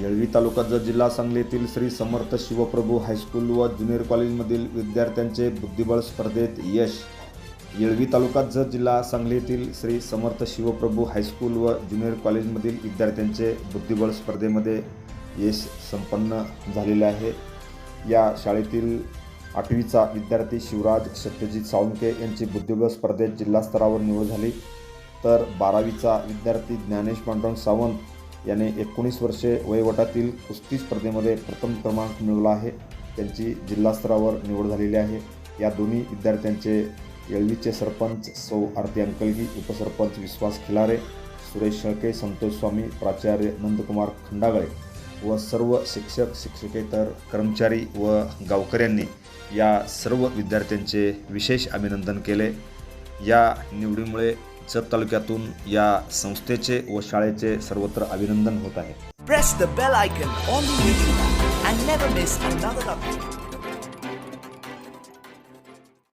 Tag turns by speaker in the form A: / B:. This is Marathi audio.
A: येळवी तालुका जर जिल्हा सांगलीतील श्री समर्थ शिवप्रभू हायस्कूल व ज्युनियर कॉलेजमधील विद्यार्थ्यांचे बुद्धिबळ स्पर्धेत यश. येळवी तालुका जत जिल्हा सांगलीतील श्री समर्थ शिवप्रभू हायस्कूल व ज्युनियर कॉलेजमधील विद्यार्थ्यांचे बुद्धिबळ स्पर्धेमध्ये यश संपन्न झालेले आहे. या शाळेतील आठवीचा विद्यार्थी शिवराज सत्यजित साळुंके यांची बुद्धिबळ स्पर्धेत जिल्हास्तरावर निवड झाली. तर बारावीचा विद्यार्थी ज्ञानेश पांडुरंग सावंत याने एकोणीस वर्षे वयोगटातील कुस्ती स्पर्धेमध्ये प्रथम क्रमांक मिळवला आहे. त्यांची जिल्हास्तरावर निवड झालेली आहे. या दोन्ही विद्यार्थ्यांचे येळवीचे सरपंच सौ आरती अंकलगी उपसरपंच विश्वास खिलारे सुरेश शेळके संतोष स्वामी प्राचार्य नंदकुमार खंडागळे व सर्व शिक्षक शिक्षकेतर कर्मचारी व गावकऱ्यांनी या सर्व विद्यार्थ्यांचे विशेष अभिनंदन केले. या निवडीमुळे जत तालुक्यातून या संस्थेचे व शाळेचे सर्वत्र अभिनंदन होत आहे.